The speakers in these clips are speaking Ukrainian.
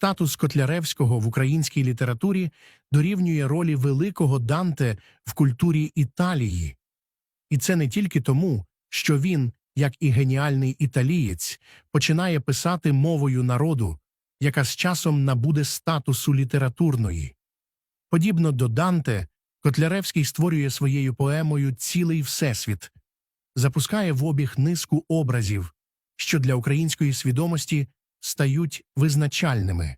Статус Котляревського в українській літературі дорівнює ролі великого Данте в культурі Італії. І це не тільки тому, що він, як і геніальний італієць, починає писати мовою народу, яка з часом набуде статусу літературної. Подібно до Данте, Котляревський створює своєю поемою цілий всесвіт, запускає в обіг низку образів, що для української свідомості стають визначальними.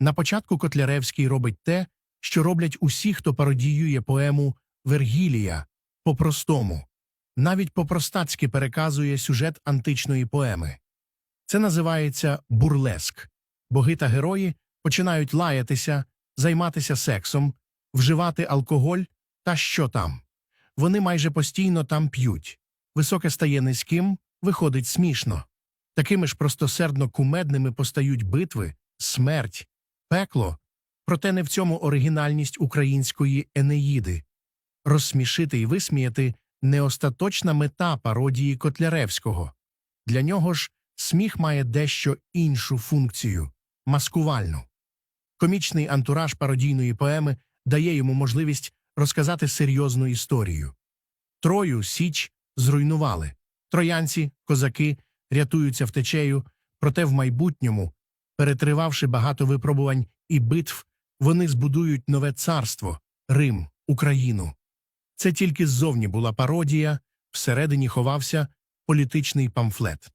На початку Котляревський робить те, що роблять усі, хто пародіює поему Вергілія по-простому, навіть по-простацьки переказує сюжет античної поеми. Це називається бурлеск. Боги та герої починають лаятися, займатися сексом, вживати алкоголь та що там. Вони майже постійно там п'ють. Високе стає низьким, виходить смішно. Такими ж простосердно кумедними постають битви, смерть, пекло, проте не в цьому оригінальність української Енеїди. Розсмішити і висміяти не остаточна мета пародії Котляревського. Для нього ж сміх має дещо іншу функцію маскувальну. Комічний антураж пародійної поеми дає йому можливість розказати серйозну історію. Трою Січ зруйнували. Троянці, козаки рятуються втечею, проте в майбутньому, перетривавши багато випробувань і битв, вони збудують нове царство Рим, Україну. Це тільки ззовні була пародія, всередині ховався політичний памфлет.